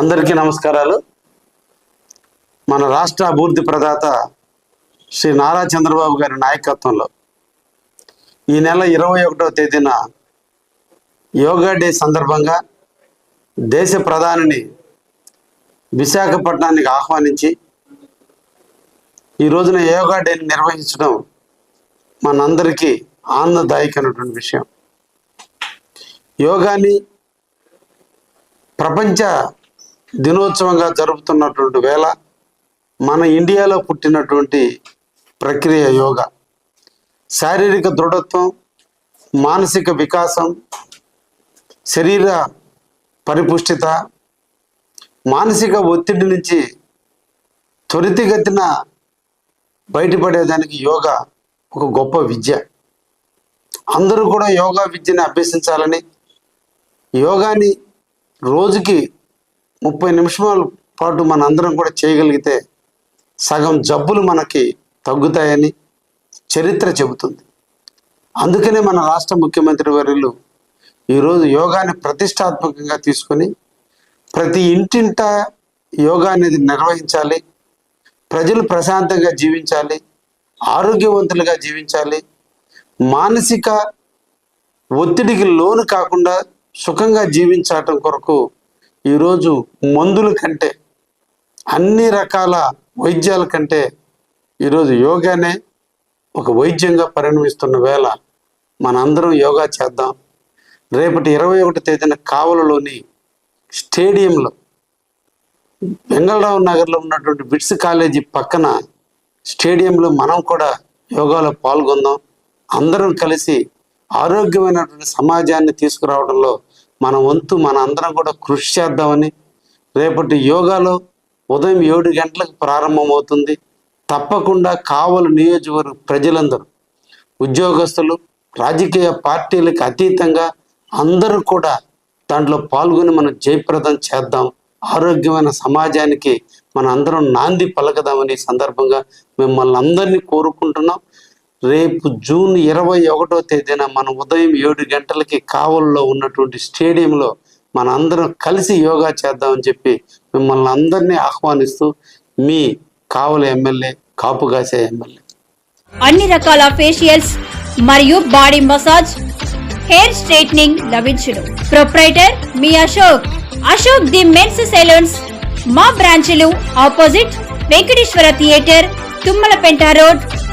అందరికీ నమస్కారాలు. మన రాష్ట్ర అభివృద్ధి ప్రదాత శ్రీ నారా చంద్రబాబు గారి నాయకత్వంలో ఈ నెల ఇరవై ఒకటవ తేదీన యోగా డే సందర్భంగా దేశ ప్రధానిని విశాఖపట్నానికి ఆహ్వానించి ఈ రోజున యోగా డేని నిర్వహించడం మనందరికీ ఆనందదాయకమైనటువంటి విషయం. యోగాని ప్రపంచ దినోత్సవంగా జరుపుతున్నటువంటి వేళ మన ఇండియాలో పుట్టినటువంటి ప్రక్రియ యోగా. శారీరక దృఢత్వం మానసిక వికాసం శరీర పరిపుష్టిత మానసిక ఒత్తిడి నుంచి త్వరితగతిన బయటపడేదానికి యోగా ఒక గొప్ప విద్య. అందరూ కూడా యోగా విద్యని అభ్యసించాలని యోగాని రోజుకి ముప్పై నిమిషాల పాటు మన అందరం కూడా చేయగలిగితే సగం జబ్బులు మనకి తగ్గుతాయని చరిత్ర చెబుతుంది. అందుకనే మన రాష్ట్ర ముఖ్యమంత్రి వర్యులు ఈరోజు యోగాని ప్రతిష్టాత్మకంగా తీసుకొని ప్రతి ఇంటింట యోగా అనేది నిర్వహించాలి ప్రజలు ప్రశాంతంగా జీవించాలి ఆరోగ్యవంతులుగా జీవించాలి మానసిక ఒత్తిడికి లోను కాకుండా సుఖంగా జీవించటం కొరకు ఈరోజు మందుల కంటే అన్ని రకాల వైద్యాల కంటే ఈరోజు యోగానే ఒక వైద్యంగా పరిణమిస్తున్న వేళ మనందరం యోగా చేద్దాం. రేపటి ఇరవై ఒకటి తేదీన కావలలోని స్టేడియంలో వెంగళరావు నగర్లో ఉన్నటువంటి బిట్స్ కాలేజీ పక్కన స్టేడియంలో మనం కూడా యోగాలో పాల్గొందాం. అందరం కలిసి ఆరోగ్యమైనటువంటి సమాజాన్ని తీసుకురావడంలో మన వంతు మన అందరం కూడా కృషి చేద్దామని రేపటి యోగాలో ఉదయం ఏడు గంటలకు ప్రారంభమవుతుంది. తప్పకుండా కావలు నియోజకవర్గ ప్రజలందరూ ఉద్యోగస్తులు రాజకీయ పార్టీలకు అతీతంగా అందరూ కూడా దాంట్లో పాల్గొని మనం జయప్రదం చేద్దాం. ఆరోగ్యమైన సమాజానికి మన అందరం నాంది పలకదామని సందర్భంగా మిమ్మల్ని అందరినీ కోరుకుంటున్నాం. రేపు జూన్ ఇరవై ఒకటో తేదీన మనం ఉదయం ఏడు గంటలకి కావల్లో ఉన్నటువంటి స్టేడియంలో మన అందరం కలిసి యోగా చేద్దామని చెప్పి మిమ్మల్ని అందరినీ ఆహ్వానిస్తూ మీ కావల ఎమ్మెల్యే కాపుగాసే ఎమ్మెల్యే. అన్ని రకాల ఫేషియల్స్ మరియు బాడీ మసాజ్ హెయిర్ స్ట్రైట్నింగ్ లభించును. Proprietor me Ashok. Ashok the men's salons మా బ్రాంచ్లు opposite Venkateswara theatre Tummalapenta road.